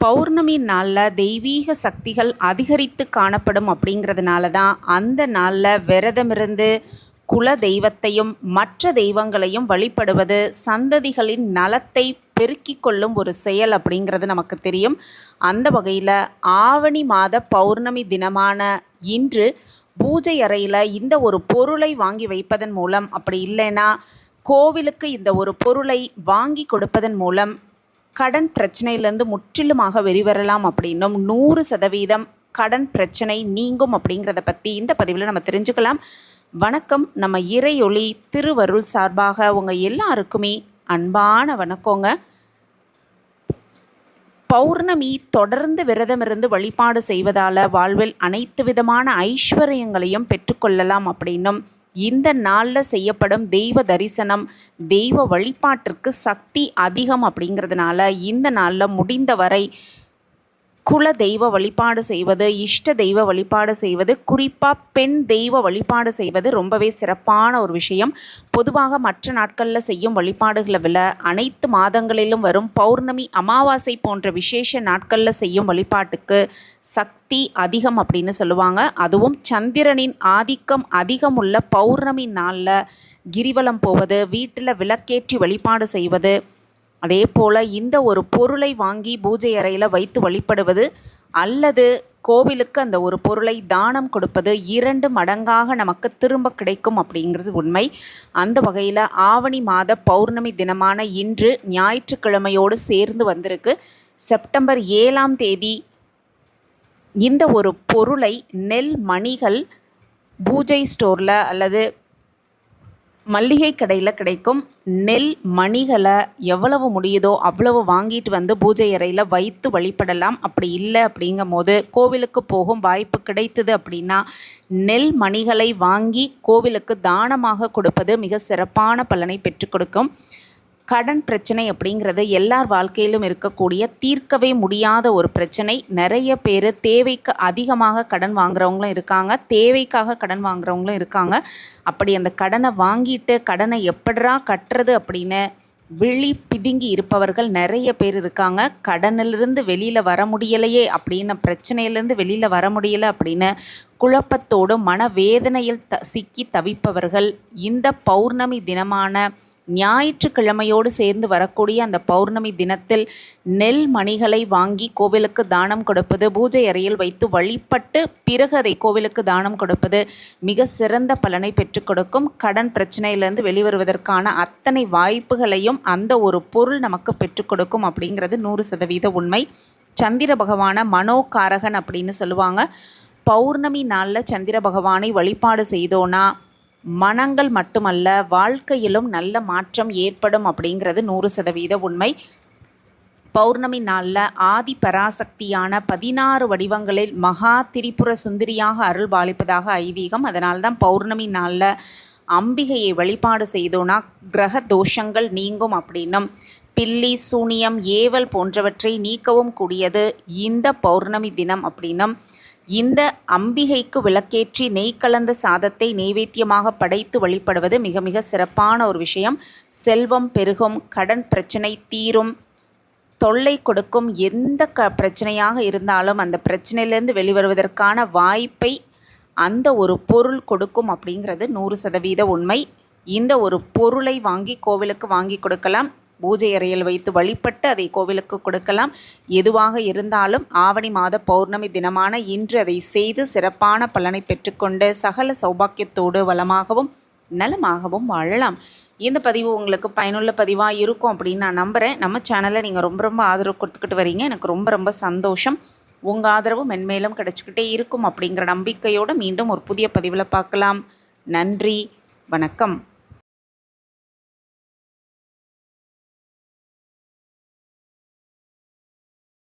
பௌர்ணமி நாளில் தெய்வீக சக்திகள் அதிகரித்து காணப்படும் அப்படிங்கிறதுனால தான் அந்த நாளில் விரதமிருந்து குல தெய்வத்தையும் மற்ற தெய்வங்களையும் வழிபடுவது சந்ததிகளின் நலத்தை பெருக்கிக் கொள்ளும் ஒரு செயல் அப்படிங்கிறது நமக்கு தெரியும். அந்த வகையில் ஆவணி மாத பௌர்ணமி தினமான இன்று பூஜை அறையில் இந்த ஒரு பொருளை வாங்கி வைப்பதன் மூலம் அப்படி இல்லைன்னா கோவிலுக்கு இந்த ஒரு பொருளை வாங்கி கொடுப்பதன் மூலம் கடன் பிரச்சனையிலேருந்து முற்றிலுமாக வெளிவரலாம் அப்படின்னும் நூறு சதவீதம் கடன் பிரச்சனை நீங்கும் அப்படிங்கிறத பற்றி இந்த பதிவில் நம்ம தெரிஞ்சுக்கலாம். வணக்கம். நம்ம இறையொளி திருவருள் சார்பாக உங்கள் எல்லாருக்குமே அன்பான வணக்கங்க. பௌர்ணமி தொடர்ந்து விரதமிருந்து வழிபாடு செய்வதால் வாழ்வில் அனைத்து விதமான ஐஸ்வர்யங்களையும் பெற்றுக்கொள்ளலாம் அப்படின்னும் இந்த நாளில் செய்யப்படும் தெய்வ தரிசனம் தெய்வ வழிபாட்டிற்கு சக்தி அதிகம் அப்படிங்கிறதுனால இந்த நாளில் முடிந்தவரை குல தெய்வ வழிபாடு செய்வது இஷ்ட தெய்வ வழிபாடு செய்வது குறிப்பாக பெண் தெய்வ வழிபாடு செய்வது ரொம்பவே சிறப்பான ஒரு விஷயம். பொதுவாக மற்ற நாட்களில் செய்யும் வழிபாடுகளை விட அனைத்து மாதங்களிலும் வரும் பௌர்ணமி அமாவாசை போன்ற விசேஷ நாட்களில் செய்யும் வழிபாட்டுக்கு சக்தி அதிகம் அப்படின்னு சொல்லுவாங்க. அதுவும் சந்திரனின் ஆதிக்கம் அதிகம் உள்ள பௌர்ணமி நாளில் கிரிவலம் போவது வீட்டில் விளக்கேற்றி வழிபாடு செய்வது அதே போல் இந்த ஒரு பொருளை வாங்கி பூஜை அறையில் வைத்து வழிபடுவது அல்லது கோவிலுக்கு அந்த ஒரு பொருளை தானம் கொடுப்பது இரண்டு மடங்காக நமக்கு திரும்ப கிடைக்கும் அப்படிங்கிறது உண்மை. அந்த வகையில் ஆவணி மாத பௌர்ணமி தினமான இன்று ஞாயிற்றுக்கிழமையோடு சேர்ந்து வந்திருக்கு. செப்டம்பர் ஏழாம் தேதி இந்த ஒரு பொருளை நெல் மணிகள் பூஜை ஸ்டோரில் அல்லது மல்லிகை கடையில் கிடைக்கும் நெல் மணிகளை எவ்வளவு முடியுதோ அவ்வளவு வாங்கிட்டு வந்து பூஜை அறையில் வைத்து வழிபடலாம். அப்படி இல்லை அப்படிங்கும் போது கோவிலுக்கு போகும் வாய்ப்பு கிடைத்தது அப்படின்னா நெல் மணிகளை வாங்கி கோவிலுக்கு தானமாக கொடுப்பது மிக சிறப்பான பலனை பெற்றுக் கொடுக்கும். கடன் பிரச்சனை அப்படிங்கிறது எல்லார் வாழ்க்கையிலும் இருக்கக்கூடிய தீர்க்கவே முடியாத ஒரு பிரச்சனை. நிறைய பேர் தேவைக்கு அதிகமாக கடன் வாங்குறவங்களும் இருக்காங்க. தேவைக்காக கடன் வாங்குறவங்களும் இருக்காங்க. அப்படி அந்த கடனை வாங்கிட்டு கடனை எப்படா கட்டுறது அப்படின்னு விழி பிதுங்கி இருப்பவர்கள் நிறைய பேர் இருக்காங்க. கடனிலிருந்து வெளியில் வர முடியலையே அப்படின்னு பிரச்சனையிலேருந்து வெளியில் வர முடியலை அப்படின்னு குழப்பத்தோடு மனவேதனையில் த சிக்கி தவிப்பவர்கள் இந்த பௌர்ணமி தினமான ஞாயிற்றுக்கிழமையோடு சேர்ந்து வரக்கூடிய அந்த பௌர்ணமி தினத்தில் நெல் மணிகளை வாங்கி கோவிலுக்கு தானம் கொடுப்பது பூஜை அறையில் வைத்து வழிபட்டு பிறகு அதை கோவிலுக்கு தானம் கொடுப்பது மிக சிறந்த பலனை பெற்றுக் கொடுக்கும். கடன் பிரச்சனையிலிருந்து வெளிவருவதற்கான அத்தனை வாய்ப்புகளையும் அந்த ஒரு பொருள் நமக்கு பெற்றுக் கொடுக்கும் அப்படிங்கிறது நூறு சதவீத உண்மை. சந்திர பகவான மனோகாரகன் அப்படின்னு சொல்லுவாங்க. பௌர்ணமி நாளில் சந்திர பகவானை வழிபாடு செய்தோன்னா மனங்கள் மட்டுமல்ல வாழ்க்கையிலும் நல்ல மாற்றம் ஏற்படும் அப்படிங்கிறது நூறு சதவீத உண்மை. பௌர்ணமி நாளில் ஆதி பராசக்தியான பதினாறு வடிவங்களில் மகா திரிபுர சுந்தரியாக அருள் பாலிப்பதாக ஐதீகம். அதனால்தான் பௌர்ணமி நாளில் அம்பிகையை வழிபாடு செய்தோன்னா கிரக தோஷங்கள் நீங்கும் அப்படின்னும். பில்லி சூனியம் ஏவல் போன்றவற்றை நீக்கவும் கூடியது இந்த பௌர்ணமி தினம் அப்படின்னும். இந்த அம்பிகைக்கு விளக்கேற்றி நெய் கலந்த சாதத்தை நெய்வேத்தியமாக படைத்து வழிபடுவது மிக மிக சிறப்பான ஒரு விஷயம். செல்வம் பெருகும் கடன் பிரச்சனை தீரும் தொல்லை கொடுக்கும் எந்த க பிரச்சனையாக இருந்தாலும் அந்த பிரச்சனையிலேருந்து வெளிவருவதற்கான வாய்ப்பை அந்த ஒரு பொருள் கொடுக்கும் அப்படிங்கிறது நூறு சதவீத உண்மை. இந்த ஒரு பொருளை வாங்கி கோவிலுக்கு வாங்கி கொடுக்கலாம். பூஜை அறையில் வைத்து வழிபட்டு அதை கோவிலுக்கு கொடுக்கலாம். எதுவாக இருந்தாலும் ஆவணி மாத பௌர்ணமி தினமான இன்று அதை செய்து சிறப்பான பலனை பெற்றுக்கொண்டு சகல சௌபாக்கியத்தோடு வளமாகவும் நலமாகவும் வாழலாம். இந்த பதிவு உங்களுக்கு பயனுள்ள பதிவாக இருக்கும் அப்படின்னு நான் நம்புகிறேன் நம்ம சேனலை நீங்கள் ரொம்ப ரொம்ப ஆதரவு கொடுத்துக்கிட்டு வரீங்க. எனக்கு ரொம்ப ரொம்ப சந்தோஷம். உங்கள் ஆதரவு மென்மேலும் கிடச்சிக்கிட்டே இருக்கும் அப்படிங்கிற நம்பிக்கையோடு மீண்டும் ஒரு புதிய பதிவில் பார்க்கலாம். நன்றி. வணக்கம்.